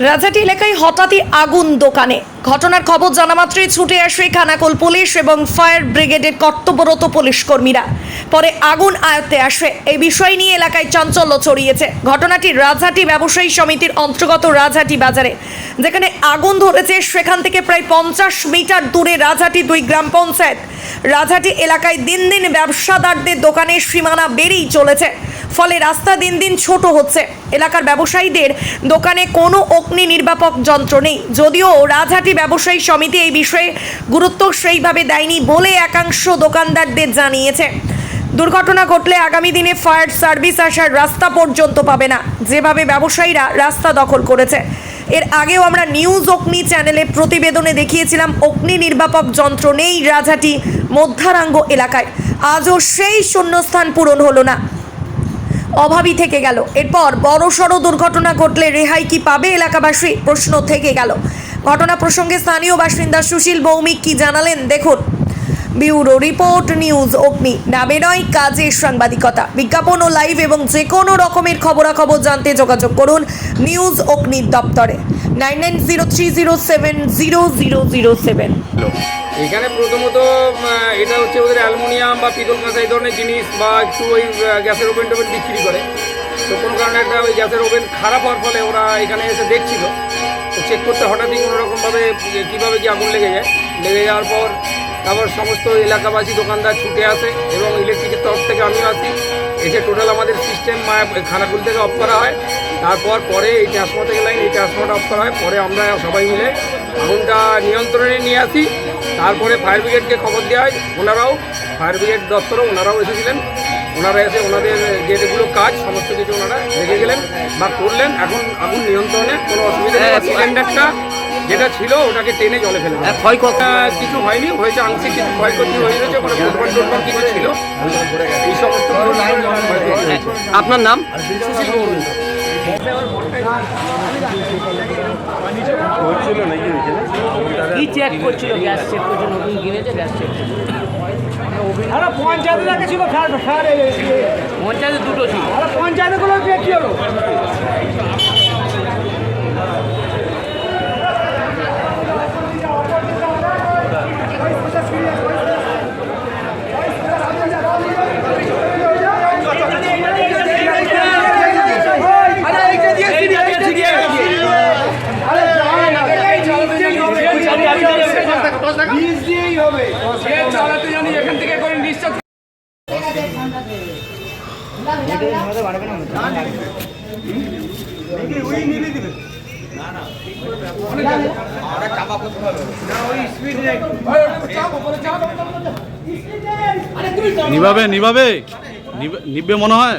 রাজাটি এলাকায় হঠাৎই আগুন দোকানে। ঘটনার খবর জানা মাত্রই ছুটে আসে খানাকুল পুলিশ এবং ফায়ার ব্রিগেডের কর্তব্যরত পুলিশ কর্মীরা। পরে আগুন আয়ত্তে আসে। এই বিষয় নিয়ে এলাকায় চাঞ্চল্য ছড়িয়েছে। ঘটনাটি রাজহাটি ব্যবসায়ী সমিতির অন্তর্গত রাজহাটি বাজারে, যেখানে আগুন ধরেছে সেখান থেকে প্রায় পঞ্চাশ মিটার দূরে রাজহাটি দুই গ্রাম পঞ্চায়েত। রাজহাটি এলাকায় দিন দিন ব্যবসাদারদের দোকানের সীমানা বেড়েই চলেছে, ফলে রাস্তা দিন দিন ছোট হচ্ছে। এলাকার ব্যবসায়ীদের দোকানে কোনো অগ্নি নির্বাপক যন্ত্র নেই, যদিও রাজহাটি ব্যবসায়ী সমিতি এই বিষয়ে গুরুত্ব সেইভাবে দেয়নি বলে একাংশ দোকানদারদের জানিয়েছে। দুর্ঘটনা ঘটলে আগামী দিনে ফায়ার সার্ভিস আসার রাস্তা পর্যন্ত পাবে না। যেভাবে ব্যবসায়ীরা রাস্তা দখল করেছে। এর আগেও আমরা নিউজ অগ্নি চ্যানেলে প্রতিবেদনে দেখিয়েছিলাম, অগ্নি নির্বাপক যন্ত্র নেই রাজাটি মধ্যারাঙ্গ এলাকায়। আজও সেই শূন্যস্থান পূরণ হলো না। অভাবী থেকে গেল। এরপর বড়সড় দুর্ঘটনা ঘটলে রেহাই কি পাবে এলাকাবাসী? প্রশ্ন থেকে গেল। ঘটনা প্রসঙ্গে স্থানীয় বাসিন্দা সুশীল ভৌমিক কি জানালেন? দেখুন। ব্যুরো রিপোর্ট, নিউজ অগ্নি। নামে নয় কাজের সাংবাদিকতা। বিজ্ঞাপন ও লাইভ এবং যে কোনো রকমের খবরাখবর জানতে যোগাযোগ করুন নিউজ অগ্নির দপ্তরে। Nine nine zero three zero seven zero zero zero seven. এখানে প্রথমত এটা হচ্ছে ওদের অ্যালুমিনিয়াম বা পিতল কাঁচা এই ধরনের জিনিস বা একটু ওই গ্যাসের ওভেন টোভেন বিক্রি করে। তো কোনো কারণে একটা ওই গ্যাসের ওভেন খারাপ হওয়ার ফলে ওরা এখানে এসে দেখছিল। চেক করতে হঠাৎই কোনো রকমভাবে কীভাবে কি আগুন লেগে যায়? লেগে যাওয়ার পর তারপর সমস্ত এলাকাবাসী দোকানদার ছুটে আসে এবং ইলেকট্রিকের তরফ থেকে আমিও আসি। এসে টোটাল আমাদের সিস্টেম খানাকুল থেকে অফ করা হয়। তারপর পরে এই ট্রান্সফার থেকে লাইন এই ট্রান্সফারটা অফ করা হয়। পরে আমরা সবাই মিলে আগুনটা নিয়ন্ত্রণে নিয়ে আসি। তারপরে ফায়ার ব্রিগেডকে খবর দেওয়া হয়। ওনারাও ফায়ার ব্রিগেড দপ্তরও ওনারাও এসেছিলেন। ওনারা এসে ওনাদের যেগুলো কাজ সমস্ত কিছু ওনারা দেখে গেলেন বা করলেন। এখন আগুন নিয়ন্ত্রণে কোনো অসুবিধা নেই। সিলিন্ডারটা যেটা ছিল ওটাকে টেনে জলে ফেলে হয়। কিছু হয়নি হয়েছে আংশিক কিছু ক্ষয়ক্ষতি হয়েছে ওখানে ফুটবল টুটবল কিছু ছিল। এই সমস্ত হয়েছে আপনার নাম? কি চেক করছিল? গ্যাস চেক করছিল নতুন কিনেছে গ্যাস চেক আরে পঞ্চায়েতের কাছে ছিল পঞ্চায়েতে দুটো ছিল। আরে পঞ্চায়েতগুলো কি হলো? দিয়েই হবে। চালাতে জানি এখান থেকে করে নিশ্চয় নিভাবে নিভাবে। নিবে মনে হয়?